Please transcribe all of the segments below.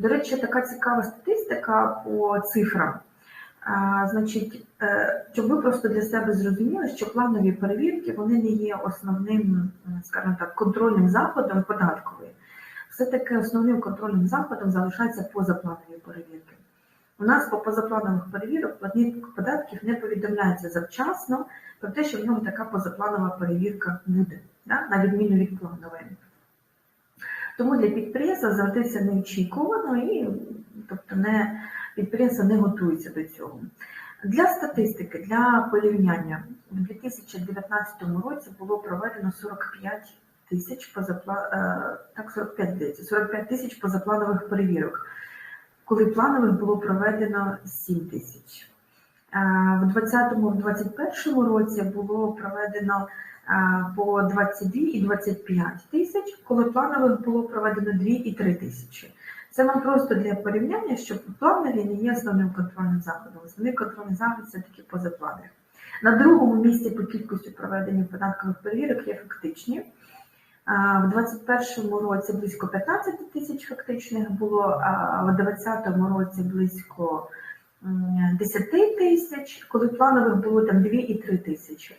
До речі, така цікава статистика по цифрам. А, Значить, е, щоб ви просто для себе зрозуміли, що планові перевірки вони не є основним, скажімо так, контрольним заходом податкової. Все-таки основним контрольним заходом залишаються позапланові перевірки. У нас по позапланових перевірок платник податків не повідомляється завчасно про те, що в ньому така позапланова перевірка буде, да? на відміну від планової. Тому для підприємства завжди це неочікувано і тобто не, підприємство не готується до цього. Для статистики, для порівняння, у 2019 році було проведено 45 тисяч позапла... е, так, 45, здається, 45 тисяч позапланових перевірок, коли планових було проведено 7 тисяч. Е, В 2020-2021 році було проведено е, по 22 і 25 тисяч, коли планових було проведено 2 і 3 тисячі. Це вам просто для порівняння, що планові не є основним контрольним заходом. Основний контрольний заход це таки позапланові. На другому місці по кількості проведення податкових перевірок є фактичні. А, В 2021 році близько 15 тисяч фактичних було, а в 2020 році близько 10 тисяч, коли планових було там 2 і 3 тисячі.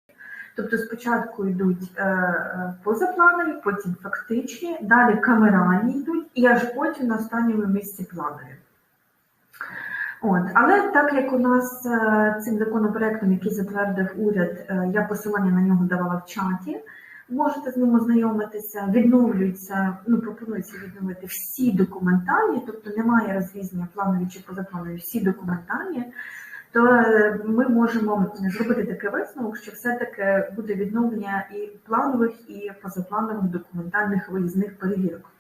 Тобто спочатку йдуть е, е, позапланові, потім фактичні, далі камеральні йдуть, і аж потім на останньому місці планові. От, але так як у нас е, цим законопроектом, який затвердив уряд, я посилання на нього давала в чаті, можете з ним ознайомитися, відновлюються, ну пропонується відновити всі документальні, тобто немає розрізнення планові чи позапланові, всі документальні, то е, ми можемо зробити такий висновок, що все-таки буде відновлення і планових, і позапланових документальних виїзних перевірок.